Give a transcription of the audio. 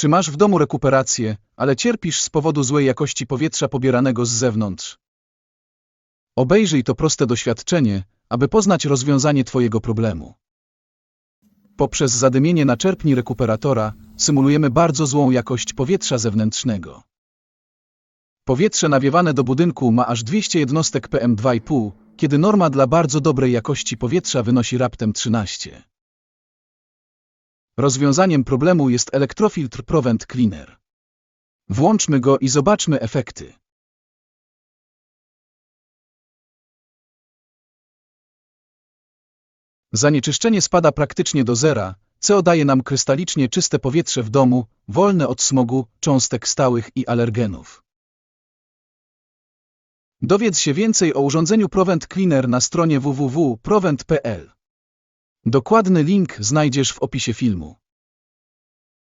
Czy masz w domu rekuperację, ale cierpisz z powodu złej jakości powietrza pobieranego z zewnątrz? Obejrzyj to proste doświadczenie, aby poznać rozwiązanie Twojego problemu. Poprzez zadymienie naczerpni rekuperatora symulujemy bardzo złą jakość powietrza zewnętrznego. Powietrze nawiewane do budynku ma aż 200 jednostek PM2,5, kiedy norma dla bardzo dobrej jakości powietrza wynosi raptem 13. Rozwiązaniem problemu jest elektrofiltr Provent Cleaner. Włączmy go i zobaczmy efekty. Zanieczyszczenie spada praktycznie do zera, co daje nam krystalicznie czyste powietrze w domu, wolne od smogu, cząstek stałych i alergenów. Dowiedz się więcej o urządzeniu Provent Cleaner na stronie www.provent.pl. Dokładny link znajdziesz w opisie filmu.